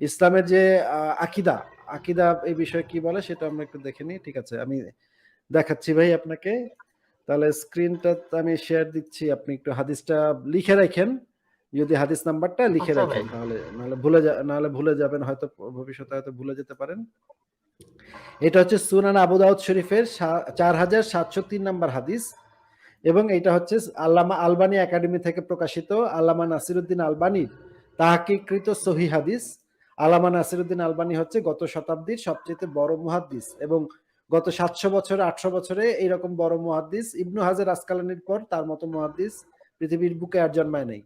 ইসলামের যে আকিদা আকিদা এই বিষয়ে কি বলে সেটা আমরা একটু দেখে নিই ঠিক আছে? আমি দেখাচ্ছি ভাই আপনাকে। তাহলে স্ক্রিনটা আমি শেয়ার দিচ্ছি আপনি একটু হাদিসটা লিখে রাখেন। যদি হাদিস নাম্বারটা লিখে আচ্ছা রাখেন তাহলে নাহলে ভুলে নাহলে ভুলে যাবেন হয়তো ভবিষ্যতে হয়তো ভুলে যেতে পারেন। এটা হচ্ছে সুনান আবু দাউদ শরীফের চার হাজার সাতশো তিন নাম্বার হাদিস। এবং এটা হচ্ছে আল্লামা আলবানি একাডেমি থেকে প্রকাশিত আল্লামা নাসিরুদ্দিন আলবানির তাহাকিকৃত সহি হাদিস। আল্লামা নাসিরুদ্দিন আলবানি হচ্ছে গত শতাব্দীর সবচেয়ে বড় মুহাদ্দিস এবং গত সাতশো বছরে, আটশো বছরে এইরকম বড় মুহাদ্দিস। ইবনু হাজার আসকালানির পর তার মতো মুহাদ্দিস পৃথিবীর বুকে আর জন্মায় নাই।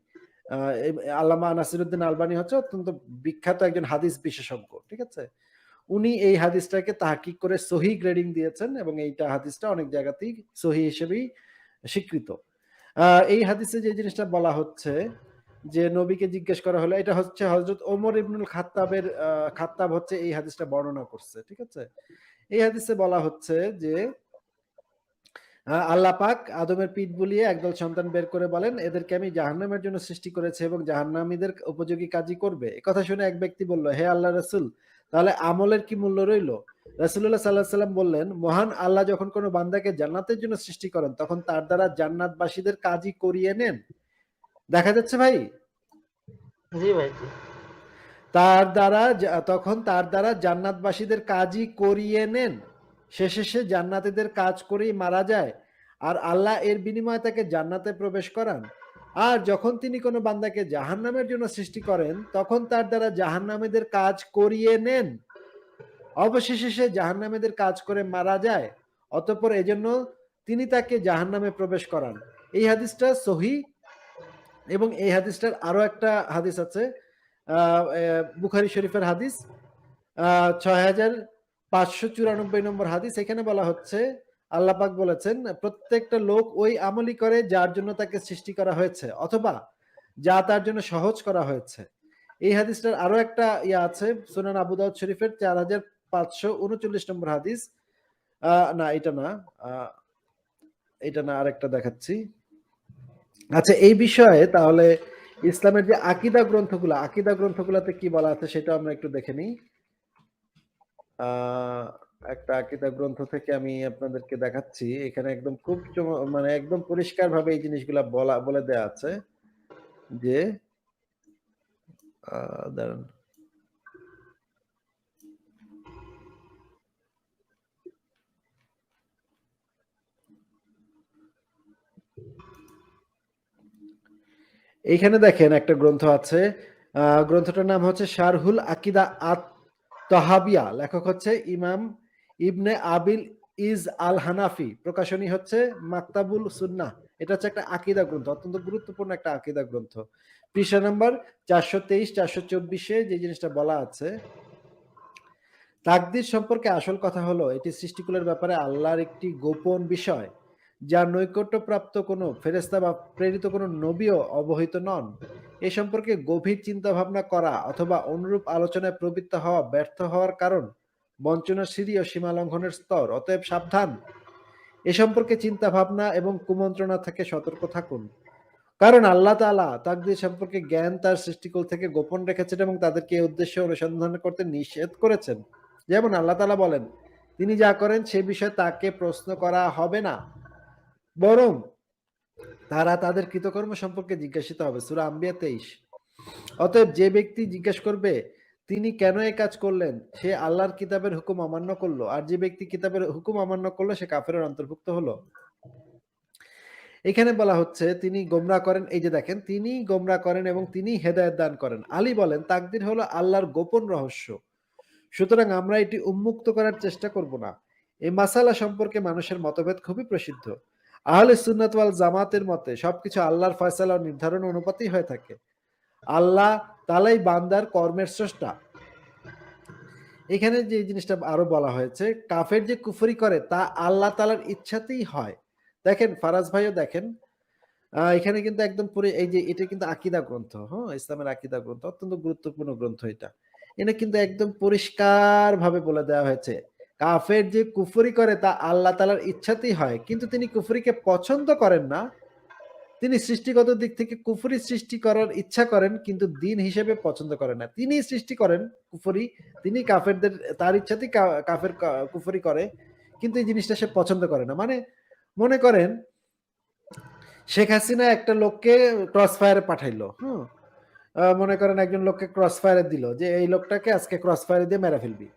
আল্লামা নাসিরুদ্দিন আলবানি হচ্ছে অত্যন্ত বিখ্যাত একজন হাদিস বিশেষজ্ঞ, ঠিক আছে? উনি এই হাদিসটাকে তাহাকিক করে সহি গ্রেডিং দিয়েছেন এবং এইটা হাদিসটা অনেক জায়গাতেই সহি হিসেবেই স্বীকৃত। এই হাদিসে যে জিনিসটা বলা হচ্ছে যে নবীকে জিজ্ঞেস করা হলো, এটা হচ্ছে হজরত ওমর ইবনুল খাত্তাবের খাত্তাব হচ্ছে এই হাদিসটা বর্ণনা করছে, ঠিক আছে? এই হাদিসে বলা হচ্ছে যে আল্লাহ পাক আদমের পিঠ বুলিয়ে একদল সন্তান বের করে বলেন, এদেরকে আমি জাহান্নামের জন্য সৃষ্টি করেছি এবং জাহান্নামীদের উপযোগী কাজই করবে। কথা শুনে এক ব্যক্তি বলল, হে আল্লাহ রসুল, তাহলে আমলের কি মূল্য রইল? রাসুল্লাহ সাল্লাহ সাল্লাম বললেন, মহান আল্লাহ যখন কোনো বান্দাকে জান্নাতের জন্য সৃষ্টি করেন, তখন তার দ্বারা জান্নাতবাসীদের কাজই করিয়ে নেন। দেখা যাচ্ছে ভাই? জি ভাই তার দ্বারা তখন তার দ্বারা জান্নাতবাসীদের কাজই করিয়ে নেন। শেষে সে জান্নাতীদের কাজ করেই মারা যায়। আর আল্লাহ এর বিনিময়ে তাকে জান্নাতে প্রবেশ করান। আর যখন তিনি কোনো বান্দাকে জাহান নামের জন্য সৃষ্টি করেন তখন তার দ্বারা জাহান নামেদের কাজ করিয়ে নেন। অবশেষে সে জাহান নামেদের কাজ করে মারা যায়। অতঃপর এজন্য তিনি তাকে জাহান নামে প্রবেশ করান। এই হাদিসটা সহি এবং এই হাদিসটার আরও একটা হাদিস আছে বুখারি শরীফের হাদিস ছয় হাজার পাঁচশো চুরানব্বই নম্বর হাদিস। এখানে বলা হচ্ছে আল্লাপাক বলেছেন, প্রত্যেকটা লোক ওই আমলি করে যার জন্য তাকে সৃষ্টি করা হয়েছে অথবা যা তার জন্য সহজ করা হয়েছে। এই হাদিসটার আরও একটা ইয়ে আছে, সুনান আবুদাউদ শরীফের চার হাজার পাঁচশো উনচল্লিশ নম্বর হাদিস। না, এটা না এটা না, আরেকটা দেখাচ্ছি। আচ্ছা এই বিষয়ে তাহলে ইসলামের যে আকিদা গ্রন্থগুলো, আকিদা গ্রন্থগুলোতে কি বলা আছে সেটা আমরা একটু দেখে নিই। একটা আকিদা গ্রন্থ থেকে আমি আপনাদেরকে দেখাচ্ছি। এখানে একদম খুব মানে একদম পরিষ্কার ভাবে এই জিনিসগুলা বলা, বলে দেয়া আছে যে দাঁড়ান। এইখানে দেখেন একটা গ্রন্থ আছে গ্রন্থটার নাম হচ্ছে শারহুল আকিদা আত তহাবিয়া লেখক হচ্ছে ইমাম ইবনে আবিল ইজ আল হানাফি প্রকাশনী হচ্ছে মাক্তাবুল সুন্না এটা হচ্ছে একটা আকিদা গ্রন্থ, অত্যন্ত গুরুত্বপূর্ণ একটা আকিদা গ্রন্থ। পৃষ্ঠা নাম্বার চারশো তেইশ, চারশো চব্বিশে যে জিনিসটা বলা আছে, তাকদির সম্পর্কে আসল কথা হলো, এটি সৃষ্টিকুলের ব্যাপারে আল্লাহর একটি গোপন বিষয়। যা নৈকট্যপ্রাপ্ত কোনো ফেরেস্তা বা প্রেরিত কোনো নবীও অবহিত নন। এ সম্পর্কে গভীর চিন্তা ভাবনা করা অথবা অনুরূপ আলোচনায় প্রবৃত্ত হওয়া ব্যর্থ হওয়ার কারণ বঞ্চনার সিঁড়ি ও সীমা লঙ্ঘনের স্তর, অতএব সাবধান। এ সম্পর্কে চিন্তা ভাবনা এবং কুমন্ত্রণা থেকে সতর্ক থাকুন। কারণ আল্লাহ তালা তাকদির সম্পর্কে জ্ঞান তার সৃষ্টিকুল থেকে গোপন রেখেছেন এবং তাদেরকে এই উদ্দেশ্যে অনুসন্ধান করতে নিষেধ করেছেন। যেমন আল্লাহ তালা বলেন, তিনি যা করেন সে বিষয়ে তাকে প্রশ্ন করা হবে না। বরং তারা তাদের কৃতকর্ম সম্পর্কে জিজ্ঞাসিত হবে। সুরা আম্বিয়া তেইশ। অতএব যে ব্যক্তি জিজ্ঞেস করবে, তিনি কেন এই কাজ করলেন? সে আল্লাহর কিতাবের হুকুম অমান্য করল। আর যে ব্যক্তি কিতাবের হুকুম অমান্য করল, সে কাফের অন্তর্ভুক্ত হলো। এখানে বলা হচ্ছে, তিনি গোমরা করেন। এই যে দেখেন, তিনি গোমরা করেন এবং তিনি হেদায়ত দান করেন। আলী বলেন, তাকদির হলো আল্লাহর গোপন রহস্য। সুতরাং আমরা এটি উন্মুক্ত করার চেষ্টা করব না। এই মাসালা সম্পর্কে মানুষের মতভেদ খুবই প্রসিদ্ধ। আহলে সুন্নাত ওয়াল জামাতের মতে সবকিছু আল্লাহর ফয়সালা নির্ধারণ অনুপাতই হয়ে থাকে। আল্লাহ তালাই বান্দার কর্মের স্রষ্টা। এখানে যে জিনিসটা আরও বলা হয়েছে, কাফের যে কুফরি করে তা আল্লাহ তালার ইচ্ছাতেই হয়। দেখেন, ফারাজ ভাইও দেখেন এখানে কিন্তু একদম পুরো এই যে এটা কিন্তু আকিদা গ্রন্থ হ্যাঁ ইসলামের আকিদা গ্রন্থ, অত্যন্ত গুরুত্বপূর্ণ গ্রন্থ এটা। এটা কিন্তু একদম পরিষ্কার ভাবে বলে দেওয়া হয়েছে। কাফের যে কুফরি করে তা আল্লাহ তালার ইচ্ছাতেই হয়। কিন্তু তিনি কুফরিকে পছন্দ করেন না। তিনি সৃষ্টিগত দিক থেকে কুফরি সৃষ্টি করার ইচ্ছা করেন কিন্তু দিন হিসেবে পছন্দ করেন না। তিনি সৃষ্টি করেন কুফরি তিনি কাফেরদের তার ইচ্ছাতেই কাফের কুফরি করে কিন্তু এই জিনিসটা সে পছন্দ করে না। মানে মনে করেন শেখ হাসিনা একটা লোককে ক্রস ফায়ারে পাঠাইলো আহ, মনে করেন একজন লোককে ক্রস ফায়ারে দিল যে এই লোকটাকে আজকে ক্রস ফায়ারে দিয়ে মেরা ফেলবি।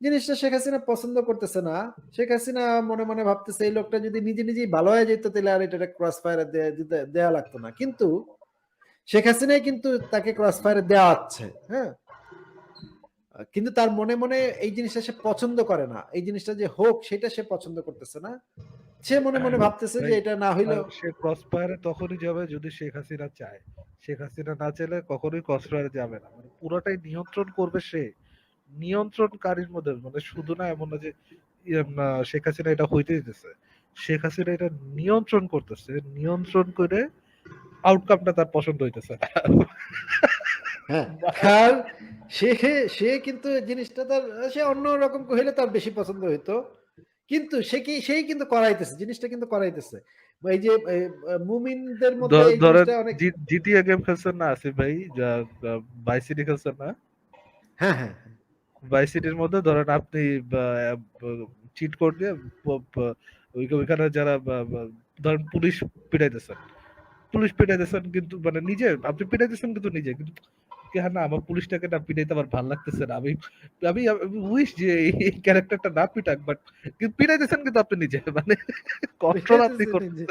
জিনিসটা শেখ হাসিনা পছন্দ করতেছে না। শেখ হাসিনা মনে মনে ভাবতেছে এই লোকটা যদি নিজে নিজেই ভালো হয়ে যেত তাহলে আর এটা ক্রস ফায়ারে দেওয়া লাগতো না। কিন্তু শেখ হাসিনাই কিন্তু তাকে ক্রস ফায়ারে দেওয়া হচ্ছে হ্যাঁ? কিন্তু তার মনে মনে এই জিনিসটা সে পছন্দ করে না। এই জিনিসটা যে হোক সেটা সে পছন্দ করতেছে না। সে মনে মনে ভাবতেছে যে এটা না হইল সে ক্রস ফায়ারে তখনই যাবে যদি শেখ হাসিনা চায়। শেখ হাসিনা না চাইলে কখনোই ক্রস ফায়ারে যাবে না। মানে পুরোটাই নিয়ন্ত্রণ করবে সে। নিয়ন্ত্রণকারীর মধ্যে মানে শুধু না এমন না যে ইয়ে, শেখ হাসিনা এটা হইতে দিতেছে। শেখ হাসিনা এটা নিয়ন্ত্রণ করতেছে নিয়ন্ত্রণ করে আউটকামটা তার পছন্দ হইতেছে হ্যাঁ সে সে কিন্তু জিনিসটা তার সে অন্য রকম হইলে তার বেশি পছন্দ হইতো। কিন্তু সে কি সেই কিন্তু করাইতেছে জিনিসটা কিন্তু করাইতেছে। এই যে মুমিনদের মধ্যে অনেক জিটিএ গেম খেলছেন না আসিফ ভাই? যা বাইসিটি খেলছেন না? হ্যাঁ হ্যাঁ। ভাইসিটির মধ্যে ধরেন আপনি চিট কোড দিয়ে ওইখানে যারা ধরেন পুলিশ পিটাইতেছেন। পুলিশ পিটাইতেছেন কিন্তু মানে নিজে আপনি পিটাইতেছেন কিন্তু নিজে কিন্তু হ্যাঁ না আমার পুলিশটাকে না পিটাইতে আমার ভালো লাগতেছে না। আমি আমি উইশ যে এই ক্যারেক্টারটা না পিটাক বাট কিন্তু পিটাইতেছেন কিন্তু আপনি নিজে মানে কন্ট্রোল আপনি করতে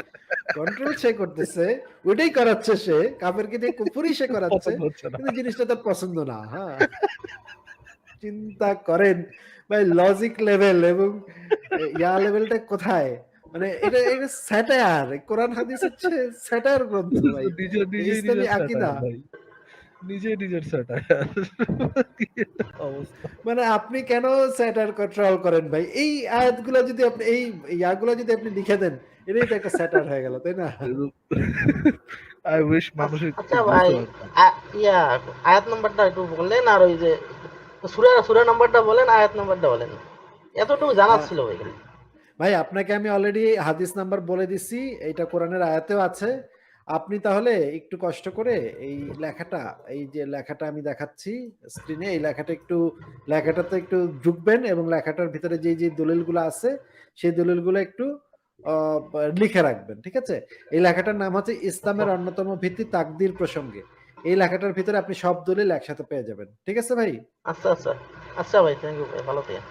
কন্ট্রোল সে করতেছে ওইটাই করাচ্ছে সে কাপেরকে দিয়ে কুপুরি সে করাচ্ছে কিন্তু জিনিসটা তার পছন্দ না হ্যাঁ। চিন্তা করেন। ভাই লজিক লেভেল এবং ইয়া লেভেলটা কোথায়? মানে এটা এটা স্যাটায়ার কোরআন হাদিস হচ্ছে স্যাটায়ার গ্রন্থ ভাই। নিজে নিজে ইসলামী নিজের আকিদা। নিজে নিজের স্যাটার অবস্থা। মানে আপনি কেন স্যাটার কন্ট্রোল করেন ভাই? এই আয়াতগুলো যদি আপনি এই ইয়াগুলো যদি আপনি লিখে দেন এটাই তো একটা স্যাটার হয়ে গেল তাই না? আই উইশ মানুষ আচ্ছা ভাই ইয়া আয়াত নাম্বারটা একটু বললেন আর ওই যে সুরা সুরা নাম্বারটা বলেন আয়াত নাম্বারটা বলেন। এতটুকু জানার ছিল ভাই ভাই আপনাকে আমি অলরেডি হাদিস নাম্বার বলে দিছি এটা কোরআনের আয়াতেও আছে। আপনি তাহলে একটু কষ্ট করে এই লেখাটা এই যে লেখাটা আমি দেখাচ্ছি স্ক্রিনে এই লেখাটা একটু লেখাটাতে একটু ঢুকবেন এবং লেখাটার ভিতরে যে যে দলিলগুলো আছে সেই দলিলগুলো একটু আহ, লিখে রাখবেন ঠিক আছে? এই লেখাটার নাম হচ্ছে ইসলামের অন্যতম ভিত্তি তাকদির প্রসঙ্গে। এই লেখাটার ভিতরে আপনি সব দলিল একসাথে পেয়ে যাবেন। ঠিক আছে ভাই? আচ্ছা আচ্ছা। আচ্ছা ভাই থ্যাংক ইউ ভাই, ভালো থাকেন।